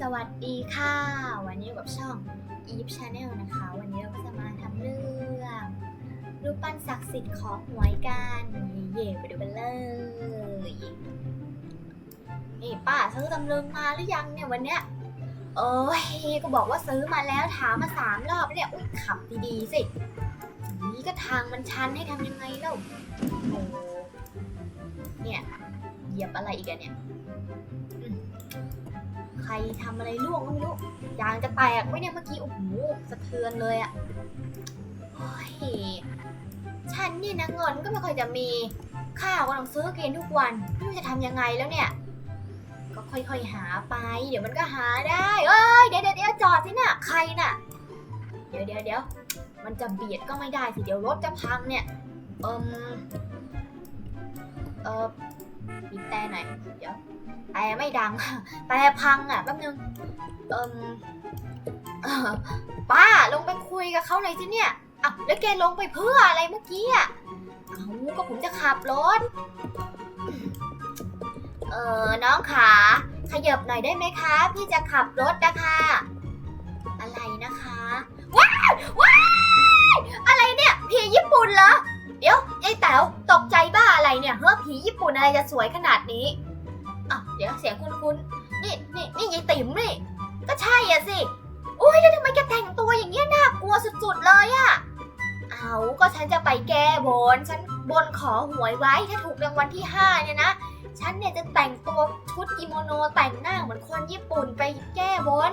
สวัสดีค่ะ วันนี้อยู่กับช่อง Eve Channel นะคะ วันนี้เราก็จะมาทำเรื่องรูปปั้นศักดิ์สิทธิ์ของหวยกันเย่ไปดูกันเลยนี่ป้าซื้อตำลึงมาหรือยังเนี่ยวันเนี้ยเอ้ยก็บอกว่าซื้อมาแล้วถามมาสามรอบแล้วเนี่ยอุ้ยขับดีๆสินี่ก็ทางมันชันให้ทำยังไงเล่าโอ้เนี่ยเหยียบอะไรอีกอะเนี่ย ใครทำอะไรล่วงก็ไม่รู้ยางจะแตกไว้เนี่ยเมื่อกี้โอ้โหสะเทือนเลยอะโอ้ยฉันเนี่ยนะเงินก็ไม่ค่อยจะมีข้าวก็ต้องซื้อกินทุกวันไม่รู้จะทำยังไงแล้วเนี่ย ก็ค่อยๆหาไป เดี๋ยวมันก็หาได้เอ้ยเดี๋ยวเดี๋ยวเดี๋ยวจอดสิน่ะใครน่ะ เดี๋ยวเดี๋ยวเดี๋ยวมันจะเบียดก็ไม่ได้สิเดี๋ยวรถจะพังเนี่ยเอิมเออ บีบแต่หน่อย เดี๋ยวแต่ไม่ดัง แต่พังอะแป๊บนึงเอิมเอ่อป้าลงไปคุยกับเขาหน่อยสิเนี่ยอะแล้วแกลงไปเพื่ออะไรเมื่อกี้อะเอาก็ผมจะขับรถ เออน้องขาขยับหน่อยได้ไหมคะ พี่จะขับรถนะคะ อะไรนะคะ ว้าวว้าวอะไรเนี่ยผีญี่ปุ่นเหรอ เดี๋ยวยายแต๋วตกใจบ้าอะไรเนี่ยเฮ้อผีญี่ปุ่นอะไรจะสวยขนาดนี้อะเดี๋ยวเสียงคุณคุณนี่นี่นี่ยายติ๋มนี่ก็ใช่อะสิอุ้ยแล้วทำไมแกแต่งตัวอย่างเงี้ยน่ากลัวสุดๆเลยอะเอาก็ฉันจะไปแก้บน ฉันบนขอหวยไว้ถ้าถูกรางวัลที่ห้าเนี่ยนะ ฉันเนี่ยจะแต่งตัวชุดกิโมโนแต่งหน้าเหมือนคนญี่ปุ่นไปแก้บน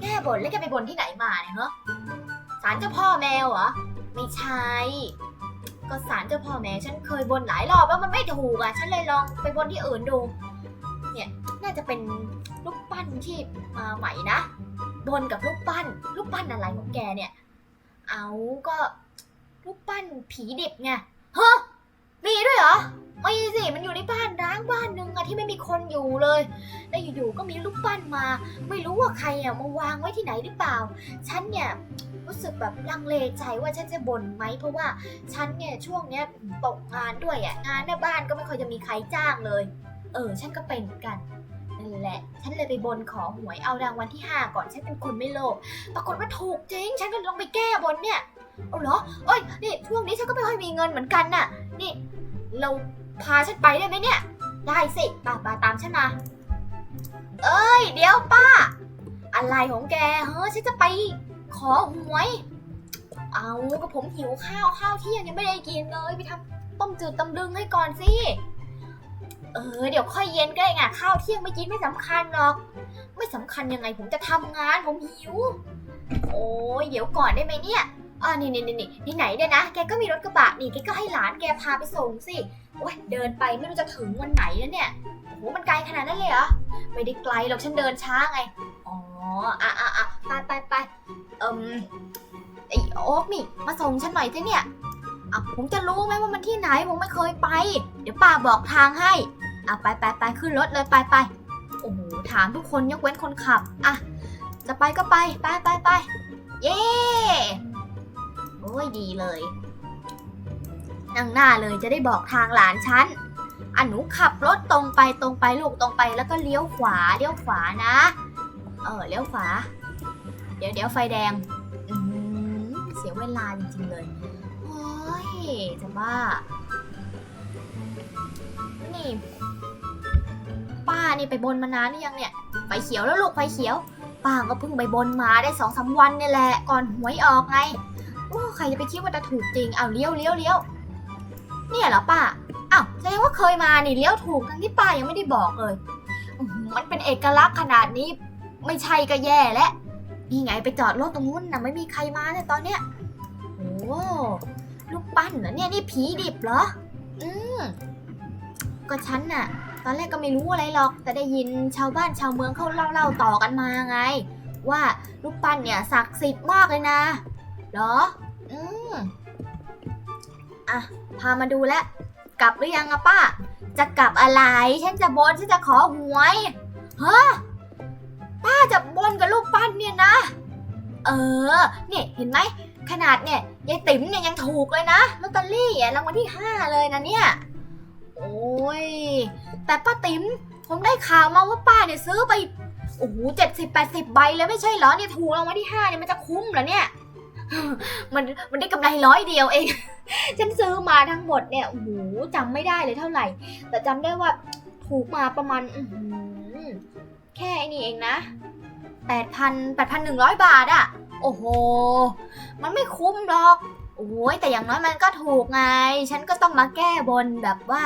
แก้บนแล้วแกไปบนที่ไหนมาเนี่ยเหรอศาลเจ้าพ่อแมวเหรอ ไม่ใช่ ก็สารเจ้าพ่อแม่ฉันเคยบนหลายรอบแล้วมันไม่ถูกอะ ฉันเลยลองไปบนที่อื่นดู เนี่ยน่าจะเป็นรูปปั้นที่มาใหม่นะ บนกับรูปปั้น รูปปั้นอะไรของแกเนี่ย เอาก็รูปปั้นผีดิบไง เฮะ มีด้วยเหรอ ไม่สิ มันอยู่ในบ้านร้างบ้านหนึ่งอะที่ไม่มีคนอยู่เลย แล้วอยู่ๆ ก็มีรูปปั้นมา ไม่รู้ว่าใครอะมาวางไว้ที่ไหนหรือเปล่า ฉันเนี่ยรู้สึกแบบลังเลใจว่าฉันจะบ่นไหมเพราะว่าฉันเนี่ยช่วงเนี้ยตกงานด้วยอะงานหน้าบ้านก็ไม่ค่อยจะมีใครจ้างเลย เออ ฉันก็เป็นเหมือนกันนั่นแหละ ฉันเลยไปบนขอหวยเอารางวัลที่ 5 ก่อน ฉันเป็นคนไม่โลภ ปรากฏว่าถูกจริง ฉันก็ลองไปแก้บนเนี่ย เอาเหรอเอ้ย นี่ช่วงนี้ฉันก็ไม่ค่อยมีเงินเหมือนกันน่ะ นี่ เราพาฉันไปได้ไหมเนี่ย ได้สิป้าป้าตามฉันมา เอ้ย เดี๋ยวป้า อะไรของแกเฮ้ยฉันจะไปขอหวย เอาก็ผมหิวข้าวข้าวเที่ยงยังไม่ได้กินเลยไปทำต้มจืดตำลึงให้ก่อนสิ เออ เดี๋ยวค่อยเย็นก็ได้ไงข้าวเที่ยงไม่กินไม่สำคัญหรอก ไม่สำคัญยังไงผมจะทำงานผมหิว โอ้ยเดี๋ยวก่อนได้ไหมเนี่ย อ่านี่นี่นี่นี่ที่ไหนเนี่ยนะ แกก็มีรถกระบะนี่ แกก็ให้หลานแกพาไปส่งสิ โอ้ยเดินไปไม่รู้จะถึงวันไหนแล้วเนี่ย โอ้มันไกลขนาดนั้นเลยเหรอ ไม่ได้ไกลหรอกฉันเดินช้าไง อ๋อ อะอะอะไปไปไปเอิมไอโอ๊กนี่ มาส่งฉันหน่อยสิเนี่ยอะผมจะรู้ไหมว่ามันที่ไหน ผมไม่เคยไป เดี๋ยวป้าบอกทางให้ อะไปไปไปขึ้นรถเลยไปไปโอ้โห ถามทุกคนยกเว้นคนขับ อะ จะไปก็ไป ไปไปไป เย้ โอ้ยดีเลยนั่งหน้าเลยจะได้บอกทางหลานฉันอะหนูขับรถตรงไปตรงไปลูกตรงไปแล้วก็เลี้ยวขวาเลี้ยวขวานะ เออเลี้ยวขวา เดี๋ยวเดี๋ยวไฟแดงเสียเวลาจริงๆเลย โอ้ยจะบ้า นี่ ป้านี่ไปบนมานานหรือยังเนี่ย ไฟเขียวแล้วลูกไฟเขียว ป้าก็เพิ่งไปบนมาได้สองสามวันเนี่ยแหละ ก่อนหวยออกไง โอ้ใครจะไปคิดว่าจะถูกจริงเอาเลี้ยวเลี้ยวเลี้ยวเนี่ยเหรอป้าอ้าวแสดงว่าเคยมานี่เลี้ยวถูกทั้งที่ป้ายังไม่ได้บอกเลย มันเป็นเอกลักษณ์ขนาดนี้ ไม่ใช่ก็แย่แล้วนี่ไงไปจอดรถตรงนู้นนะไม่มีใครมาเนี่ยตอนเนี้ยโอ้ลูกปั้นเหรอเนี่ยนี่ผีดิบเหรอ อืมก็ฉันน่ะ ตอนแรกก็ไม่รู้อะไรหรอก แต่ได้ยินชาวบ้านชาวเมืองเขาเล่าเล่าๆต่อกันมาไง ว่าลูกปั้นเนี่ยศักดิ์สิทธิ์มากเลยนะ เหรอ อืมอะ พามาดูแล้ว กลับหรือยังอะป้า จะกลับอะไร ฉันจะบนฉันจะขอหวยฮะป้าจะบนกับลูกปั้นเนี่ยนะ เออ เนี่ยเห็นไหม ขนาดเนี่ยยายติ๋มเนี่ยยังถูกเลยนะลอตเตอรี่อะรางวัลที่ห้าเลยนะเนี่ย โอ้ย แต่ป้าติ๋มผมได้ข่าวมาว่าป้าเนี่ยซื้อไปโอ้โหเจ็ดสิบแปดสิบใบแล้วไม่ใช่เหรอเนี่ยถูกรางวัลที่ห้าเนี่ยมันจะคุ้มเหรอเนี่ย มันมันได้กำไรร้อยเดียวเอง ฉันซื้อมาทั้งหมดเนี่ยโอ้โหจำไม่ได้เลยเท่าไหร่ แต่จำได้ว่าถูกมาประมาณอื้อหือแค่ไอ้นี่เองนะแปดพันแปดพันหนึ่งร้อยบาทอะโอ้โห มันไม่คุ้มหรอก โอ้ยแต่อย่างน้อยมันก็ถูกไง ฉันก็ต้องมาแก้บนแบบว่า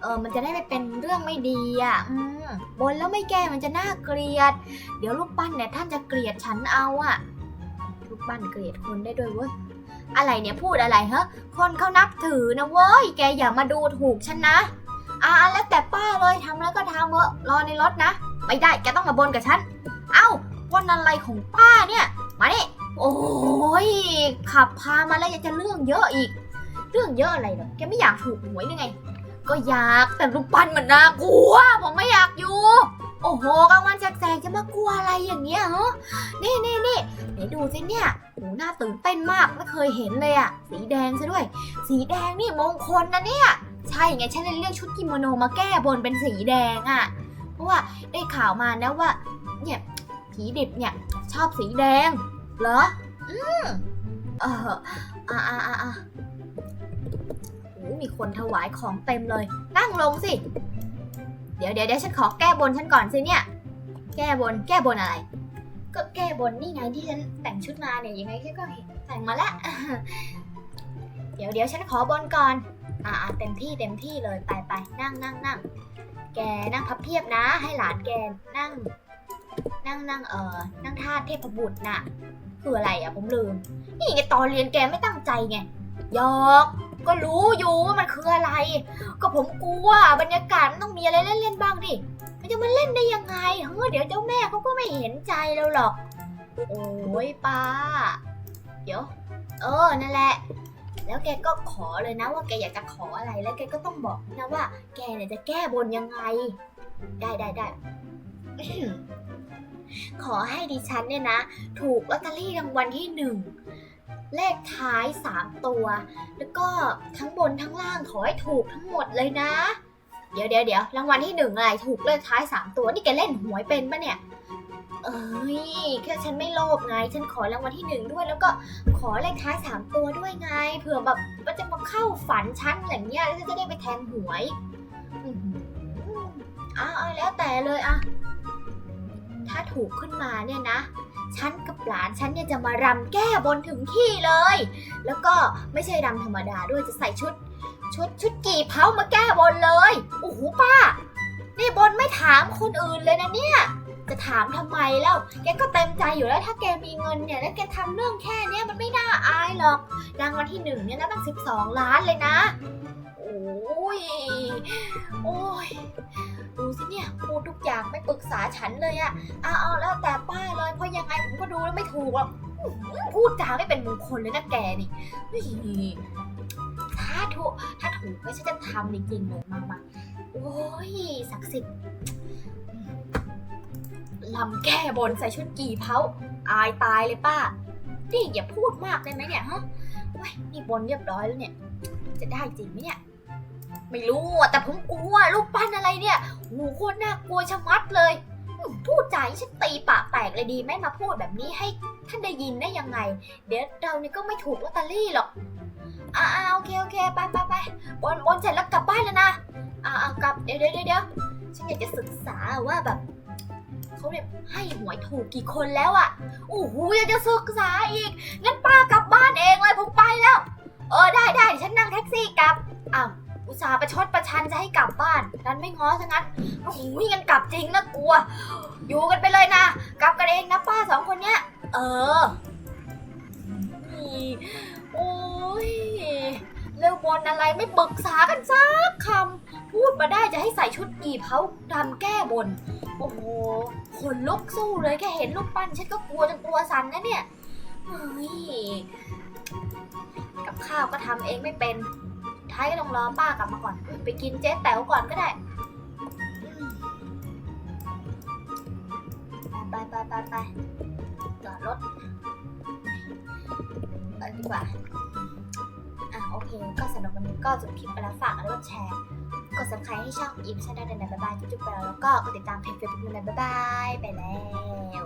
เออมันจะได้ไม่เป็นเรื่องไม่ดีอะ อืมบนแล้วไม่แก้มันจะน่าเกลียด เดี๋ยวลูกปั้นเนี่ยท่านจะเกลียดฉันเอาอะ ลูกปั้นเกลียดคนได้ด้วยเว้ย อะไรเนี่ยพูดอะไรเฮ้คนเขานับถือนะเว้ย แกอย่ามาดูถูกฉันนะอ่าแล้วแต่ป้าเลยทำแล้วก็ทำเถอะรอในรถนะ ไม่ได้ แกต้องมาบนกับฉัน เอ้าวันอะไรของป้าเนี่ย มาเนี่โอ้ยขับพามาแล้วยังจะเรื่องเยอะอีก เรื่องเยอะอะไรเหรอแกไม่อยากถูกหวยยังไง ก็อยากแต่รูปปั้นมันน่ากลัวผมไม่อยากอยู่ โอ้โหกลางวันแสกๆจะมากลัวอะไรอย่างเงี้ยเหรอนี่นี่นี่ไหนดูสิเนี่ยโอ้น่าตื่นเต้นมากไม่เคยเห็นเลยอะสีแดงซะด้วย สีแดงนี่มงคลนะเนี่ยใช่ไงฉันเลยเลือกชุดกิโมโนมาแก้บนเป็นสีแดงอะเพราะว่าได้ข่าวมานะว่า เนี่ยผีดิบเนี่ยชอบสีแดง เหรอ อืมเอออ่าอ่าอ่าอ่าโอ้มีคนถวายของเต็มเลย นั่งลงสิ เดี๋ยวเดี๋ยวเดี๋ยวฉันขอแก้บนฉันก่อนสิเนี่ย แก้บนแก้บนอะไร ก็แก้บนนี่ไงที่ฉันแต่งชุดมาเนี่ยยังไงฉันก็เห็นแต่งมาแล้วเดี๋ยวเดี๋ยวฉันขอบนก่อน อ่าเต็มที่เต็มที่เลยไปไปนั่งนั่งนั่งแกนั่งพับเพียบนะ ให้หลานแกนั่ง นั่งนั่งเออนั่งท่าเทพบุตรน่ะคืออะไรอะผมลืม นี่ไงตอนเรียนแกไม่ตั้งใจไงยอกก็รู้อยู่ว่ามันคืออะไร ก็ผมกลัวบรรยากาศมันต้องมีอะไรเล่นๆบ้างดิมันจะมาเล่นได้ยังไงเฮ้ยเดี๋ยวเจ้าแม่เขาก็ไม่เห็นใจเราหรอก โอ้ยป้า เดี๋ยว เออนั่นแหละ แล้วแกก็ขอเลยนะว่าแกอยากจะขออะไรแล้วแกก็ต้องบอกนะว่า แกเนี่ยจะแก้บนยังไง ได้ได้ได้ขอให้ดิฉันเนี่ยนะ ถูกลอตเตอรี่รางวัลที่หนึ่ง เลขท้าย 3 ตัว แล้วก็ทั้งบนทั้งล่างขอให้ถูกทั้งหมดเลยนะ เดี๋ยวเดี๋ยวเดี๋ยวรางวัลที่หนึ่งอะไรถูกเลขท้าย 3 ตัวนี่แกเล่นหวยเป็นปะเนี่ย เอ้ยแค่ฉันไม่โลภไง ฉันขอรางวัลที่หนึ่งด้วย แล้วก็ขอเลขท้าย 3 ตัวด้วยไง เผื่อแบบมันจะมาเข้าฝันฉันอะไรเงี้ยแล้วจะได้ไปแทงหวยอื้อหือเอ้าเอาแล้วแต่เลยอะถ้าถูกขึ้นมาเนี่ยนะ ฉันกับหลานฉันเนี่ยจะมารำแก้บนถึงที่เลย แล้วก็ไม่ใช่รำธรรมดาด้วยจะใส่ชุด ชุดชุดกี่เผามาแก้บนเลยโอ้โหป้า นี่บนไม่ถามคนอื่นเลยนะเนี่ย จะถามทำไมแล้วแกก็เต็มใจอยู่แล้วถ้าแกมีเงินเนี่ยแล้วแกทำเรื่องแค่เนี้ยมันไม่น่าอายหรอกรางวัลที่หนึ่งเนี่ยนะตั้งสิบสองล้านเลยนะโอ้ยโอ้ย ดทุกอย่างไม่ปรึกษาฉันเลยอะเอาเอาแล้วแต่ป้าเลยเพราะยังไงผมก็ดูแล้วไม่ถูกหรอกอื้อหือพูดจาไม่เป็นมงคลเลยนะแกนี่เฮ้ยถ้าถูกถ้าถูกก็ฉันจะทำจริงๆเลยมามาโอ้ยศักดิ์สิทธิ์ลำแก้บนใส่ชุดกี่เผาอายตายเลยป้า นี่อย่าพูดมากได้ไหมเนี่ยฮะเว้ยนี่บนเรียบร้อยแล้วเนี่ย จะได้จริงไหมเนี่ย ไม่รู้อะแต่ผมกลัวรูปปั้นอะไรเนี่ยโอ้โคตรน่ากลัวชะมัดเลยอืมพูดจาให้ฉันตีปากแตกเลยดีไหมมาพูดแบบนี้ให้ท่านได้ยินได้ยังไง เดี๋ยวเรานี่ก็ไม่ถูกลอตเตอรี่หรอกอ่าโอเคโอเคไปไปไปบนบนเสร็จแล้วกลับบ้านแล้วนะอ่ากลับเดี๋ยวเดี๋ยวเดี๋ยวฉันอยากจะศึกษาว่าแบบเขาเนี่ยให้หวยถูกกี่คนแล้วอะโอ้โหอยากจะศึกษาอีกงั้นป้ากลับบ้านเองเลยผมไปแล้ว ตส่าห์ประชดประชันจะให้กลับบ้านดันไม่ง้อซะงั้นโอ้โหงั้นกลับจริงนะกลัว อยู่กันไปเลยนะ กลับกันเองนะป้าสองคนเนี้ย เออนี่โอ้ยเรื่องบนอะไรไม่ปรึกษากันสักคำพูดมาได้จะให้ใส่ชุดกี่เผาดำแก้บน โอ้โหขนลุกสู้เลยแค่เห็นรูปปั้นฉันก็กลัวจนตัวสั่นนะเนี่ยเฮ้ยกับข้าวก็ทำเองไม่เป็น ท้ายก็ต้องรอป้ากลับมาก่อน ไปกินเจ๊แต๋วก่อนก็ได้ ไปไปไปไปจอดรถไปดีกว่า อะโอเค ก็สำหรับวันนี้ก็จบคลิปไปแล้วฝากแล้วก็แชร์ กด subscribe ให้ช่องอิมชาแนลด้วยนะบ๊ายบายจุ๊บๆไปแล้วแล้วก็กดติดตามเพจเฟซบุ๊กด้วยนะบ๊ายบายไปแล้ว